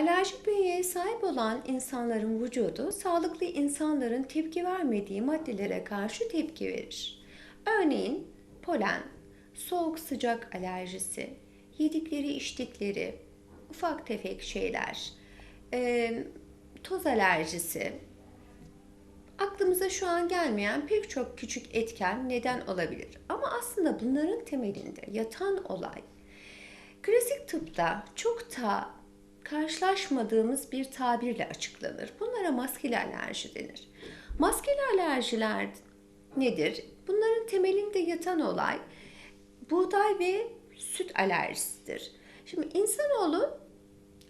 Alerjik bünyeye sahip olan insanların vücudu sağlıklı insanların tepki vermediği maddelere karşı tepki verir. Örneğin polen, soğuk sıcak alerjisi, yedikleri içtikleri, ufak tefek şeyler, eee, toz alerjisi, aklımıza şu an gelmeyen pek çok küçük etken neden olabilir. Ama aslında bunların temelinde yatan olay klasik tıpta çok da karşılaşmadığımız bir tabirle açıklanır. Bunlara maskeli alerji denir. Maskeli alerjiler nedir? Bunların temelinde yatan olay buğday ve süt alerjisidir. Şimdi insanoğlu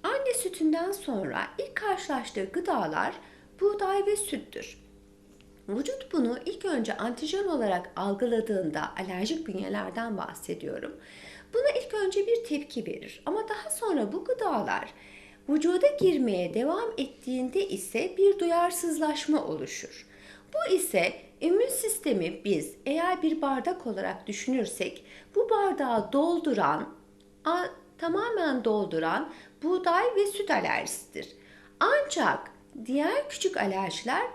anne sütünden sonra ilk karşılaştığı gıdalar buğday ve süttür. Vücut bunu ilk önce antijen olarak algıladığında alerjik bünyelerden bahsediyorum. Buna ilk önce bir tepki verir ama daha sonra bu gıdalar vücuda girmeye devam ettiğinde ise bir duyarsızlaşma oluşur. Bu ise immün sistemi biz eğer bir bardak olarak düşünürsek bu bardağı dolduran, a- tamamen dolduran buğday ve süt alerjisidir. Ancak diğer küçük alerjiler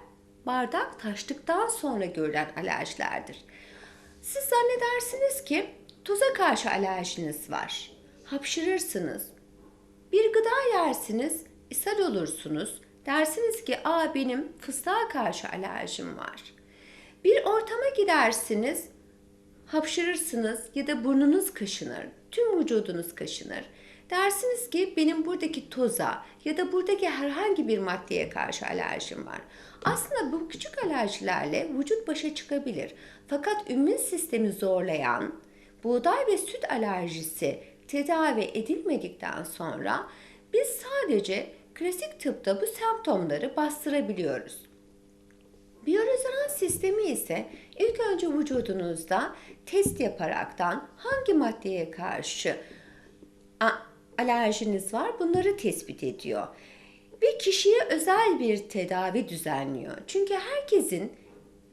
bardak taştıktan sonra görülen alerjilerdir. Siz zannedersiniz ki tuza karşı alerjiniz var. Hapşırırsınız. Bir gıda yersiniz, ishal olursunuz. Dersiniz ki aa benim fıstığa karşı alerjim var. Bir ortama gidersiniz, hapşırırsınız ya da burnunuz kaşınır, tüm vücudunuz kaşınır. Dersiniz ki benim buradaki toza ya da buradaki herhangi bir maddeye karşı alerjim var. Aslında bu küçük alerjilerle vücut başa çıkabilir. Fakat immün sistemi zorlayan buğday ve süt alerjisi tedavi edilmedikten sonra biz sadece klasik tıpta bu semptomları bastırabiliyoruz. Biyorezonans sistemi ise ilk önce vücudunuzda test yaparaktan hangi maddeye karşı alerjiniz var bunları tespit ediyor. Ve kişiye özel bir tedavi düzenliyor. Çünkü herkesin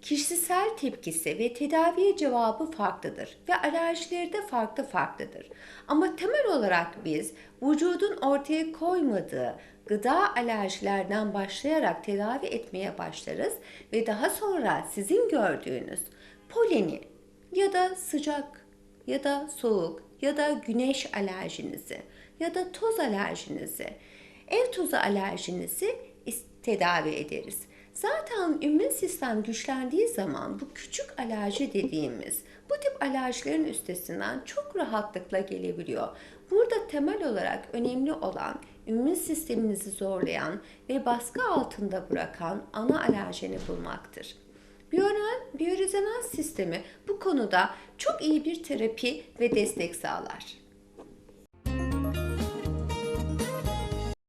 kişisel tepkisi ve tedaviye cevabı farklıdır ve alerjileri de farklı farklıdır. Ama temel olarak biz vücudun ortaya koymadığı gıda alerjilerden başlayarak tedavi etmeye başlarız ve daha sonra sizin gördüğünüz poleni ya da sıcak ya da soğuk ya da güneş alerjinizi ya da toz alerjinizi, ev tozu alerjinizi tedavi ederiz. Zaten immün sistem güçlendiği zaman bu küçük alerji dediğimiz bu tip alerjilerin üstesinden çok rahatlıkla gelebiliyor. Burada temel olarak önemli olan immün sisteminizi zorlayan ve baskı altında bırakan ana alerjeni bulmaktır. Biyorezonans sistemi bu konuda çok iyi bir terapi ve destek sağlar.